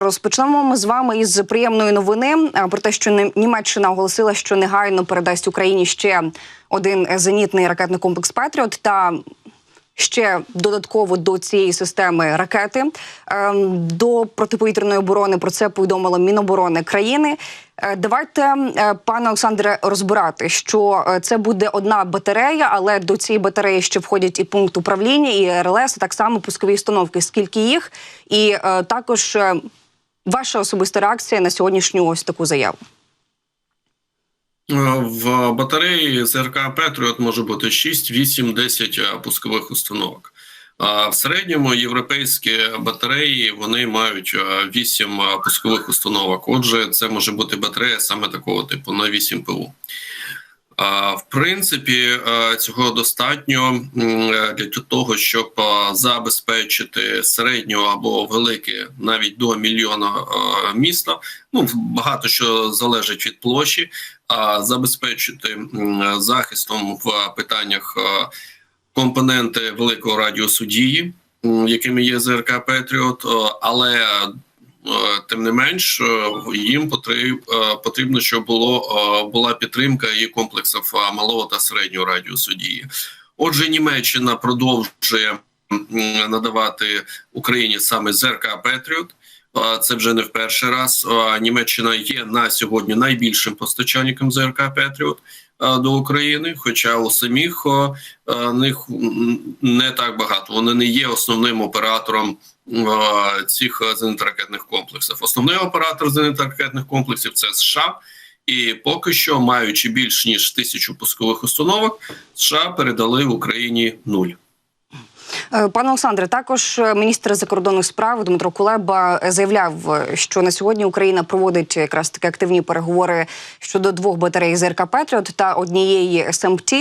Розпочнемо ми з вами із приємної новини про те, що Нім- Німеччина оголосила, що негайно передасть Україні ще один зенітний ракетний комплекс Петріот та ще додатково до цієї системи ракети ем, до протиповітряної оборони. Про це повідомило Міноборони країни. Е, Давайте, е, пане Олександре, розбирати, що е, це буде одна батарея, але до цієї батареї ще входять і пункт управління, і РЛС, і так само пускові установки. Скільки їх, і також ваша особиста реакція на сьогоднішню ось таку заяву. Е, В батареї ЗРК Петріот може бути 6, 8, 10 е, пускових установок. В середньому європейські батареї вони мають 8 пускових установок. Отже, це може бути батарея саме такого типу на 8 ПУ. В принципі, е, цього достатньо е, для того, щоб е, забезпечити середню або велике навіть до мільйона міста. Ну багато що залежить від площі, а забезпечити захистом в питаннях компоненти великого радіусу дії, якими є ЗРК Петріот, але тим не менш е, їм е, потрібно, щоб було е, була підтримка і комплексів е, малого та середнього радіусу дії. Отже, Німеччина продовжує надавати Україні саме ЗРК Петріот. Е, Це вже не в перший раз. Е, Німеччина є на сьогодні найбільшим постачальником ЗРК Петріот е, до України. Хоча у самих е, е, них не так багато. Вони не є основним оператором е, цих е, зенітно-ракетних комплексів. Основний оператор зенітно-ракетних комплексів це США. І поки що, маючи більш ніж тисячу пускових установок, США передали Україні нуль. Е, Пане Олександре, також е, міністр закордонних справ Дмитро Кулеба е, заявляв, що на сьогодні Україна проводить якраз таки активні переговори щодо двох батарей ЗРК Петріот та однієї СМТ.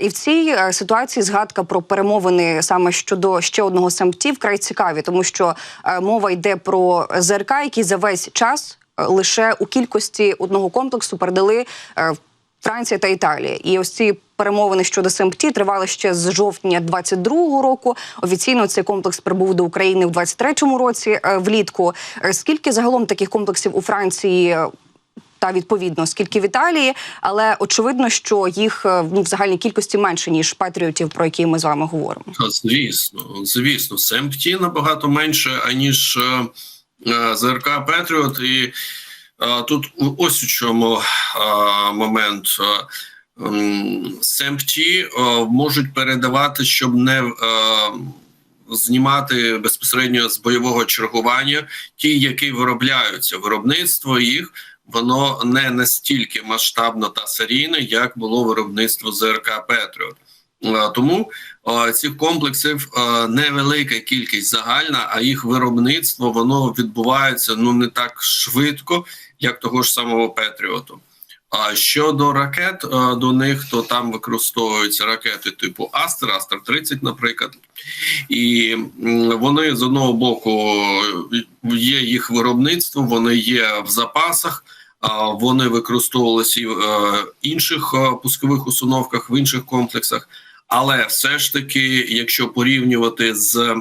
І в цій ситуації згадка про перемовини саме щодо ще одного СМТ вкрай цікаві, тому що мова йде про ЗРК, які за весь час лише у кількості одного комплексу передали. Франція та Італія, і ось ці перемовини щодо СМТ тривали ще з жовтня 22-го року. Офіційно цей комплекс прибув до України в 23-му році е, влітку. Е, Скільки загалом таких комплексів у Франції? е, Та відповідно скільки в Італії, але очевидно, що їх ну, в загальній кількості менше ніж патріотів, про які ми з вами говоримо. Звісно, звісно, СМТ набагато менше, аніж ЗРК Петріот. І тут ось у чому момент. Е, можуть передавати, щоб не знімати безпосередньо з бойового чергування ті, які виробляються. Виробництво їх воно не настільки масштабно та серійне, як було виробництво ЗРК Петріот. Е, Тому е, цих комплексів е, невелика кількість загальна, а їх виробництво воно відбувається ну не так швидко, як того ж самого Петріоту. А щодо ракет до них, то там використовуються ракети типу Астер, Астер 30, наприклад, і вони з одного боку є їх виробництво, вони є в запасах. Вони використовувалися в інших пускових установках, в інших комплексах. Але все ж таки, якщо порівнювати з е,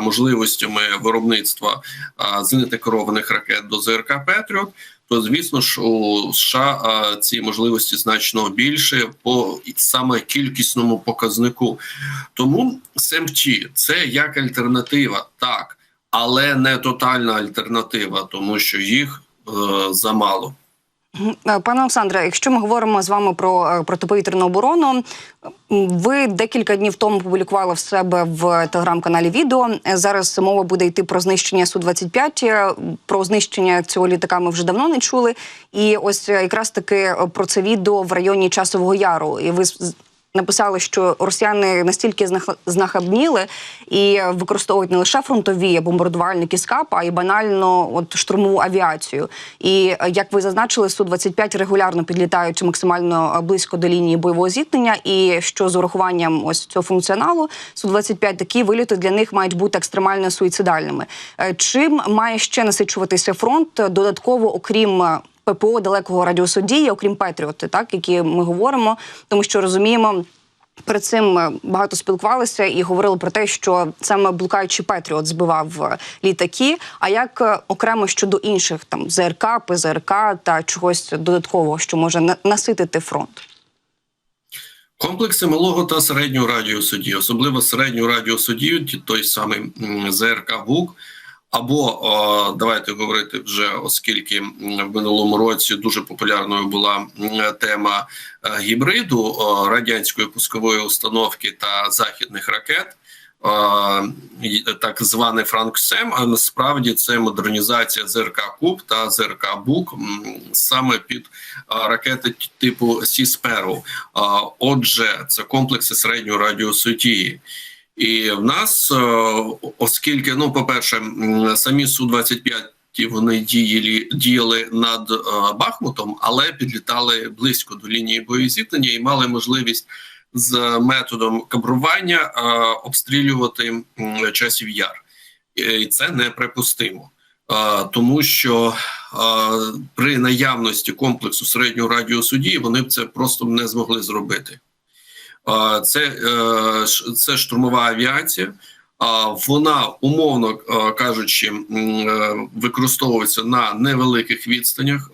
можливостями виробництва е, зенітно-керованих ракет до ЗРК Петріот, то звісно ж у США ці можливості значно більше по саме кількісному показнику. Тому СМЧ це як альтернатива, так, але не тотальна альтернатива, тому що їх е, замало. Е, Пане Олександре, якщо ми говоримо з вами про е, протиповітряну оборону, ви декілька днів тому публікували в себе в телеграм-каналі відео. Е, Зараз мова буде йти про знищення су 25 Е, Про знищення цього літака ми вже давно не чули. І ось якраз таки про це відео в районі Часового Яру. І ви написали, що росіяни настільки знах- знахабніли і використовують не лише фронтові бомбардувальники СКАП, а й банально от штурмову авіацію. І е, як ви зазначили, су 25 регулярно підлітають максимально е, близько до лінії бойового зіткнення. І що з урахуванням ось цього функціоналу су 25 такі виліти для них мають бути екстремально суїцидальними. Е, Чим має ще насичуватися фронт додатково, окрім ППО далекого радіусу дії, окрім Петріоти, так які ми говоримо, тому що розуміємо. Перед цим е, багато спілкувалися і говорили про те, що саме блукаючий Петріот збивав е, літаки. А як е, окремо щодо інших там ЗРК, ПЗРК та чогось додаткового, що може наситити фронт? Комплекси малого та середнього радіусу дії, особливо середнього радіусу дії, той самий ЗРК БУК, або давайте говорити вже, оскільки в минулому році дуже популярною була тема е, гібриду радянської пускової установки та західних ракет. е, Так званий Франксем, а насправді це модернізація ЗРК Куб та ЗРК Бук саме під ракети типу Сісперу. Отже, це комплекси середнього радіусу дії. І в нас, е, оскільки, ну, по-перше, самі Су-25 вони діяли, діяли над е, Бахмутом, але підлітали близько до лінії боєзіткнення і мали можливість з методом кабрування е, обстрілювати часів яр. І це неприпустимо. Тому що при наявності комплексу середнього радіусу дії вони б це просто не змогли зробити. Це, е, це штурмова авіація. Вона, умовно е, кажучи, е, використовується на невеликих відстанях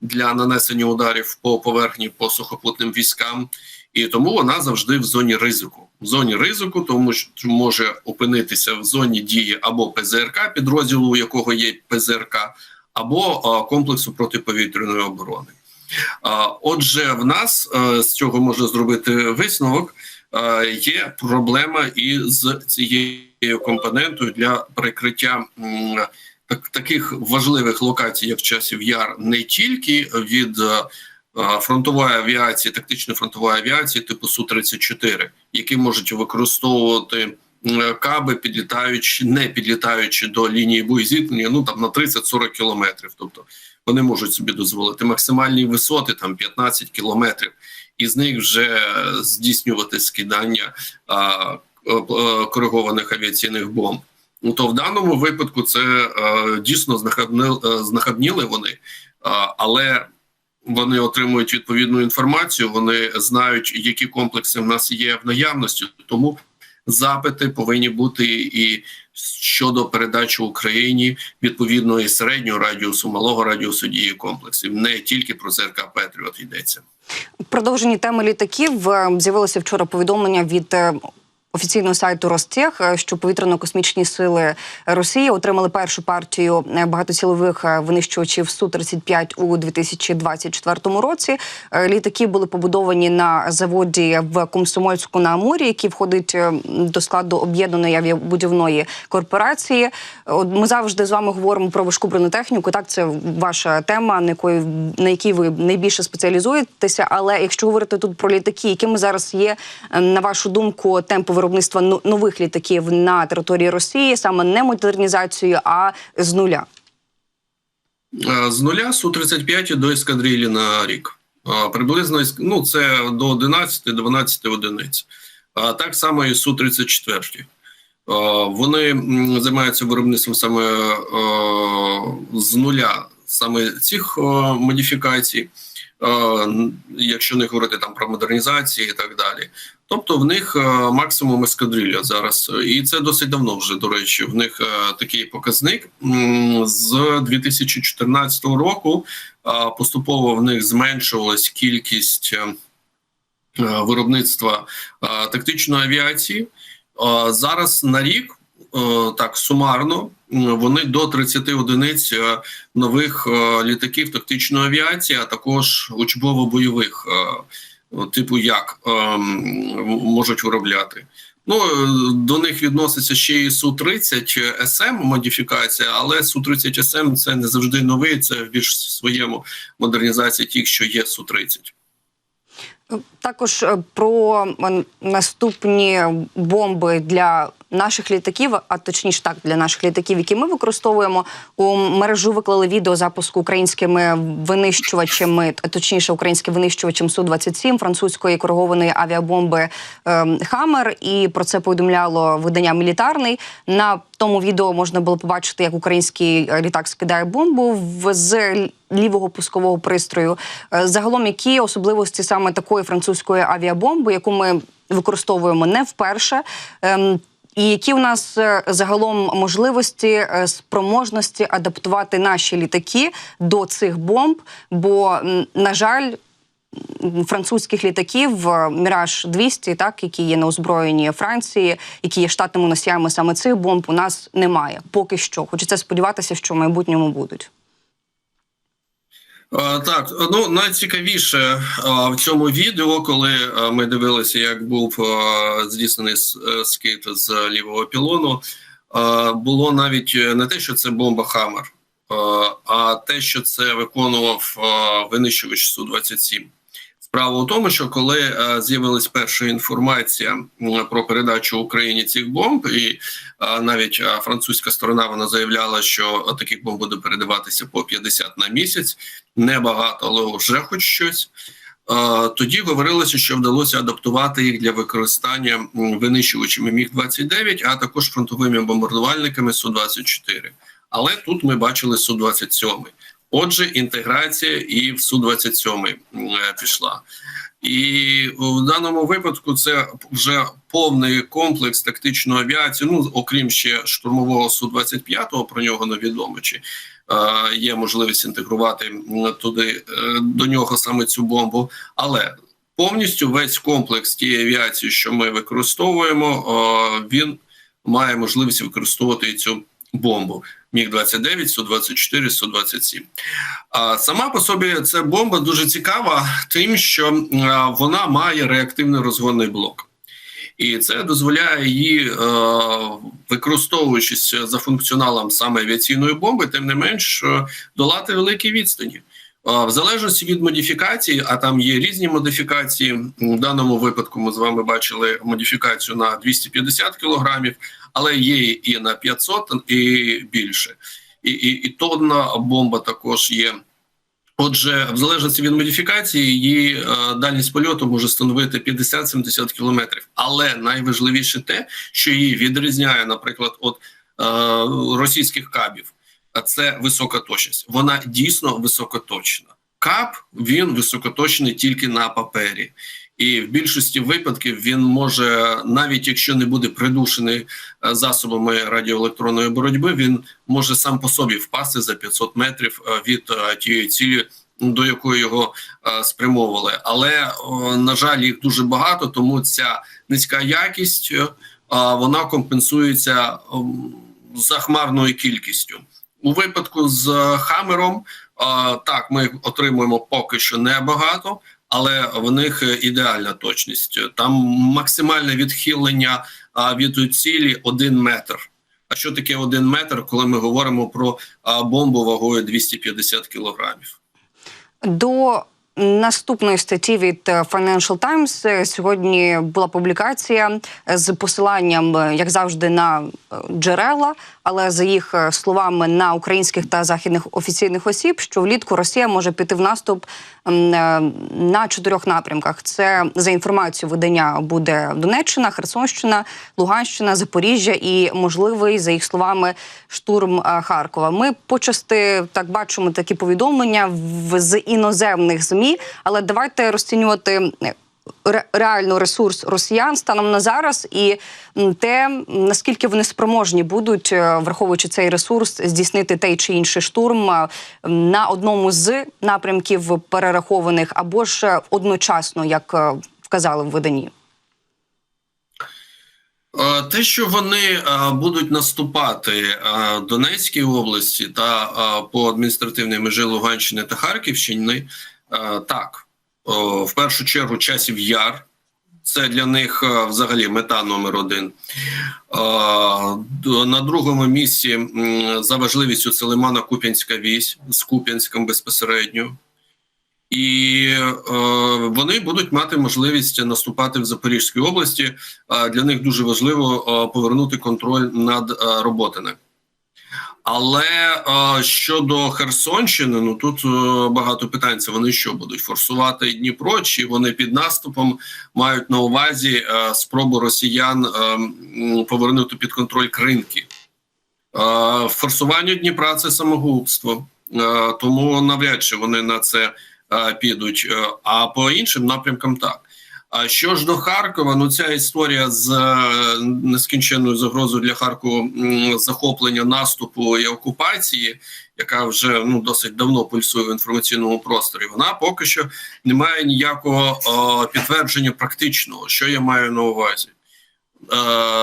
для нанесення ударів по поверхні по сухопутним військам, і тому вона завжди в зоні ризику. В зоні ризику, тому що може опинитися в зоні дії або ПЗРК, підрозділу, у якого є ПЗРК, або комплексу протиповітряної оборони. Отже, в нас е, з цього можна зробити висновок. е, Є проблема і з цією компонентою для прикриття так, таких важливих локацій, як часів яр, не тільки від е, фронтової авіації, тактичної фронтової авіації типу су 34 які можуть використовувати каби, підлітаючи, не підлітаючи до лінії боєзіткнення, ну там на 30-40 кілометрів. Тобто вони можуть собі дозволити максимальні висоти, там 15 кілометрів, і з них вже здійснювати скидання а, е, е, коригованих авіаційних бомб. Ну то в даному випадку це е, дійсно знахабнили, е, знахабніли вони, е, але вони отримують відповідну інформацію. Вони знають, які комплекси в нас є в наявності. Тому запити повинні бути і щодо передачі Україні відповідної середнього радіусу, малого радіусу дії комплексів, не тільки про ЗРК Петріот йдеться. Продовжені теми літаків е, з'явилося вчора повідомлення від е, офіційного сайту Ростех, е, що повітряно-космічні сили Росії отримали першу партію е, багатоцілових е, винищувачів су 35 у 2024 році. Літаки були побудовані на заводі в Комсомольську на Амурі, який входить до складу об'єднаної авіабудівної корпорації. Ми завжди з вами говоримо про важку бронетехніку. Так, це ваша тема, на якої на якій ви найбільше спеціалізуєтеся. Але якщо говорити тут про літаки, якими зараз є на вашу думку темпи виробництва ну- нових літаків на території Росії, саме не модернізацією, а з нуля. Е, З нуля Су-35 до ескадрилі на рік. Е, Приблизно ну, це до 11-12 одиниць. Так само і Су-34. Е, Вони займаються виробництвом саме з нуля саме цих модифікацій, якщо не говорити там про модернізації і так далі. Тобто в них е, максимум ескадрилля зараз, і це досить давно вже до речі. В них е, такий показник з 2014 року. е, Поступово в них зменшувалась кількість е, е, виробництва е, тактичної авіації. Е, Зараз на рік е, так сумарно вони до 30 одиниць е, нових е, літаків тактичної авіації, а також учбово-бойових е, типу як можуть виробляти. Ну е, до них відноситься ще і су 30 СМ модифікація, але су 30 СМ це не завжди новий. Це більш своєму модернізації тих, що є су 30 Також е, про е, наступні бомби для наших літаків, а точніше так для наших літаків, які ми використовуємо у мережу виклали відео запуску українськими винищувачами, а точніше українським винищувачем су 27 французької коригованої авіабомби ем, Хаммер. І про це повідомляло видання Мілітарний. На тому відео можна було побачити, як український е, літак скидає бомбу з лівого пускового пристрою. Е, Загалом, які особливості саме такої французької авіабомби, яку ми використовуємо не вперше. І які у нас е, загалом можливості е, спроможності адаптувати наші літаки до цих бомб? Бо, на жаль, французьких літаків е, Міраж 200 так які є на озброєнні Франції, які є штатними носіями саме цих бомб, у нас немає поки що. Хочеться сподіватися, що в майбутньому будуть. Е, Так, ну найцікавіше е, в цьому відео, коли е, ми дивилися, як був здійснений скид з лівого пілону, було навіть не те, що це бомба Хаммер, а те, що це виконував винищувач су 27 Справа у тому, що коли е, з'явилась перша інформація про передачу Україні цих бомб, і е, навіть е, французька сторона вона заявляла, що таких бомб буде передаватися по 50 на місяць небагато, але вже хоч щось. Е, Тоді говорилося, що вдалося адаптувати їх для використання винищувачами міг 29 а також фронтовими бомбардувальниками су 24 Але тут ми бачили су 27 Отже, інтеграція і в су 27 пішла. І в даному випадку це вже повний комплекс тактичної авіації. Ну окрім ще штурмового су 25 про нього невідомо чи е, є можливість інтегрувати туди е, до нього саме цю бомбу. Але повністю весь комплекс тієї авіації, що ми використовуємо, е, він має можливість використовувати цю бомбу. Міг 29 су 24 су 27 А сама по собі ця бомба дуже цікава, тим, що вона має реактивний розгонний блок. І це дозволяє її, е, використовуючись за функціоналом саме авіаційної бомби, тим не менш е, долати великі відстані. В залежності від модифікації, а там є різні модифікації. В даному випадку ми з вами бачили модифікацію на 250 кілограмів, але є і на 500, і більше. І, і, і тонна бомба також є. Отже, в залежності від модифікації, її е, дальність польоту може становити 50-70 кілометрів. Але найважливіше те, що її відрізняє, наприклад, від е, російських кабів, це висока точність. Вона дійсно високоточна. Кап він високоточний тільки на папері. І в більшості випадків він може, навіть якщо не буде придушений е, засобами радіоелектронної боротьби, він може сам по собі впасти за 500 метрів е, від е, тієї цілі, до якої його е, спрямовували. Але на жаль, їх дуже багато, тому ця низька якість е, вона компенсується ем, захмарною кількістю. У випадку з Хамером, так ми отримуємо поки що небагато, але в них ідеальна точність. Там максимальне відхилення від цілі один метр. А що таке один метр, коли ми говоримо про бомбу вагою 250 кілограмів? До наступної статті від е, Financial Times е, сьогодні була публікація з посиланням, е, як завжди, на джерела, але за їх словами на українських та західних офіційних осіб, що влітку Росія може піти в наступ на чотирьох напрямках. Це за інформацією видання буде Донеччина, Херсонщина, Луганщина, Запоріжжя і можливий, за їх словами, штурм Харкова. Ми почасти так бачимо такі повідомлення в з іноземних змі, але давайте розцінювати. Реально ресурс росіян станом на зараз, і те наскільки вони спроможні будуть, е, враховуючи цей ресурс, здійснити той чи інший штурм е, на одному з напрямків перерахованих, або ж е, одночасно, як вказали в виданні. Те, що вони будуть наступати е, Донецькій області та по адміністративній межі Луганщини та Харківщини, так в першу чергу часів яр. Це для них е, взагалі мета номер один. Е, На другому місці за важливістю це Лимана Куп'янська вісь з Куп'янськом безпосередньо. І е, вони будуть мати можливість наступати в Запорізькій області. Е, для них дуже важливо е, повернути контроль над е, Роботине. Але е, щодо Херсонщини, ну тут е, багато питань. Це вони що будуть форсувати Дніпро, чи вони під наступом мають на увазі е, спробу росіян е, повернути під контроль кринки? Е, форсування Дніпра це самогубство, е, тому навряд чи вони на це е, підуть. Е, А по іншим напрямкам так. А що ж до Харкова, ну ця історія з е, нескінченною загрозою для Харкова захоплення наступу і окупації, яка вже ну досить давно пульсує в інформаційному просторі. Вона поки що не має ніякого е, підтвердження практичного. Що я маю на увазі? Е,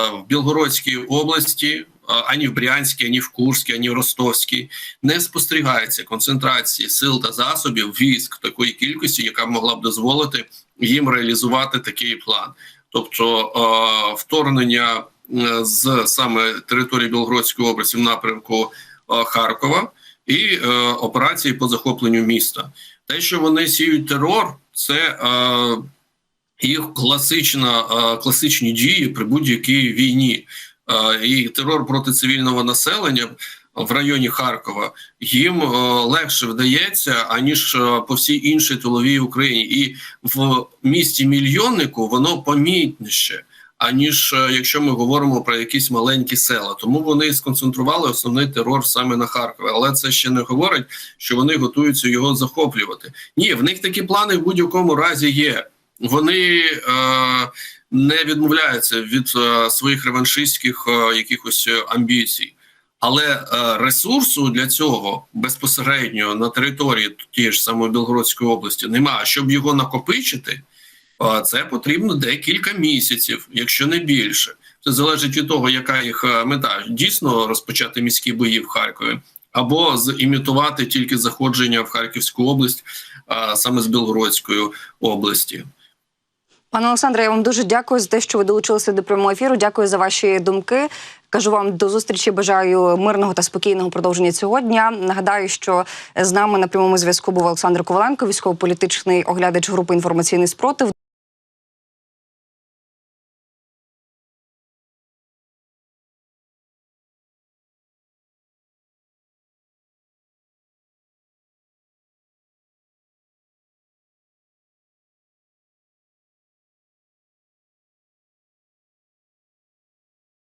в Білгородській області, ані в Брянській, ані в Курській, ані в Ростовській не спостерігається концентрації сил та засобів військ такої кількості, яка могла б дозволити їм реалізувати такий план. Тобто е, вторгнення е, з саме території Білгородської області в напрямку е, Харкова і операції по захопленню міста. Те, що вони сіють терор, це їх класична, класичні дії при будь-якій війні. І терор проти цивільного населення в районі Харкова їм е, легше вдається аніж е, по всій іншій тиловій Україні, і в місті мільйоннику воно помітніше. Аніж е, якщо ми говоримо про якісь маленькі села, тому вони сконцентрували основний терор саме на Харкові. Але це ще не говорить, що вони готуються його захоплювати. Ні, в них такі плани в будь-якому разі є. Вони е, не відмовляються від е, своїх реваншистських е, якихось амбіцій. Але е, ресурсу для цього безпосередньо на території тієї ж самої Білгородської області немає. Щоб його накопичити, е, це потрібно декілька місяців, якщо не більше. Це залежить від того, яка їх е, мета дійсно розпочати міські бої в Харкові, або зімітувати тільки заходження в Харківську область, саме з Білгородської області. Пане Олександре, я вам дуже дякую за те, що ви долучилися до прямого ефіру. Дякую за ваші думки. Кажу вам до зустрічі. Бажаю мирного та спокійного продовження цього дня. Нагадаю, що з нами на прямому зв'язку був Олександр Коваленко, військово-політичний оглядач групи інформаційний спротив.